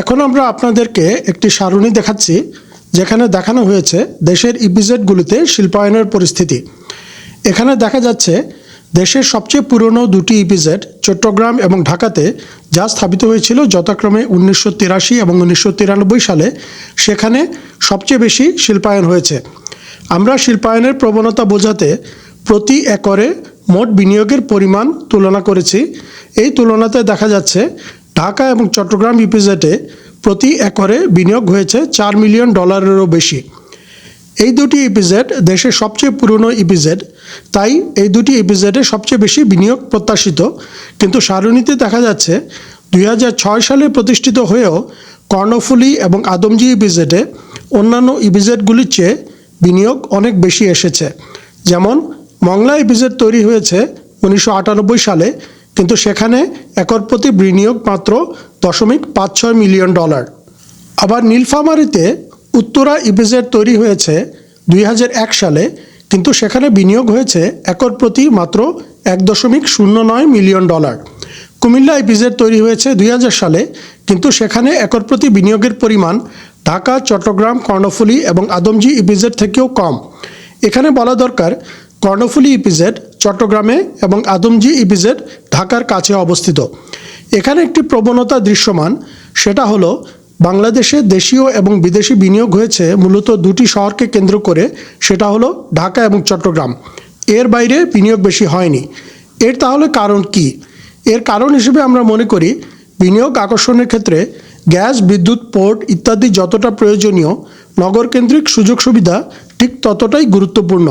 এখন আমরা আপনাদেরকে একটি সারণী দেখাচ্ছি, যেখানে দেখানো হয়েছে দেশের ইপিজেডগুলিতে শিল্পায়নের পরিস্থিতি। এখানে দেখা যাচ্ছে, দেশের সবচেয়ে পুরনো দুটি ইপিজেড, চট্টগ্রাম এবং ঢাকাতে, যা স্থাপিত হয়েছিল যথাক্রমে উনিশশো তিরাশি এবং উনিশশো তিরানব্বই সালে, সেখানে সবচেয়ে বেশি শিল্পায়ন হয়েছে। আমরা শিল্পায়নের প্রবণতা বোঝাতে প্রতি একরে মোট বিনিয়োগের পরিমাণ তুলনা করেছি। এই তুলনাতে দেখা যাচ্ছে ঢাকা এবং চট্টগ্রাম ইপিজেডে প্রতি একরে বিনিয়োগ হয়েছে চার মিলিয়ন ডলারেরও বেশি। এই দুটি ইপিজেড দেশের সবচেয়ে পুরনো ইপিজেড, তাই এই দুটি ইপিজেডে সবচেয়ে বেশি বিনিয়োগ প্রত্যাশিত। কিন্তু সারণীতে দেখা যাচ্ছে, দুই হাজার ছয় সালে প্রতিষ্ঠিত হয়েও কর্ণফুলী এবং আদমজি ইপিজেডে অন্যান্য ইপিজেডগুলির চেয়ে বিনিয়োগ অনেক বেশি এসেছে। যেমন, মংলা ইপিজেড তৈরি হয়েছে উনিশশো আটানব্বই সালে কিন্তু সেখানে একর প্রতি বিনিয়োগ মাত্র দশমিক পাঁচ ছয় মিলিয়ন ডলার। আবার নীলফামারীতে উত্তরা ইপিজেড তৈরি হয়েছে দুই হাজার এক সালে, কিন্তু সেখানে বিনিয়োগ হয়েছে একর প্রতি মাত্র এক দশমিক শূন্য নয় মিলিয়ন ডলার। কুমিল্লা ইপিজেড তৈরি হয়েছে দুই হাজার সালে, কিন্তু সেখানে একর প্রতি বিনিয়োগের পরিমাণ ঢাকা, চট্টগ্রাম, কর্ণফুলী এবং আদমজি ইপিজেড থেকেও কম। এখানে বলা দরকার, কর্ণফুলী ইপিজেড, চট্টগ্রামে এবং আদমজি ইপিজেড ঢাকার কাছে অবস্থিত। এখানে একটি প্রবণতা দৃশ্যমান, সেটা হলো বাংলাদেশে দেশীয় এবং বিদেশি বিনিয়োগ হয়েছে, মূলত দুটি শহরকে কেন্দ্র করে, সেটা হলো ঢাকা এবং চট্টগ্রাম। এর বাইরে বিনিয়োগ বেশি হয়নি। এর তাহলে কারণ কি? এর কারণ হিসেবে আমরা মনে করি, বিনিয়োগ আকর্ষণের ক্ষেত্রে গ্যাস, বিদ্যুৎ, পোর্ট ইত্যাদি যতটা প্রয়োজনীয়, নগরকেন্দ্রিক সুযোগ সুবিধা ঠিক ততটাই গুরুত্বপূর্ণ।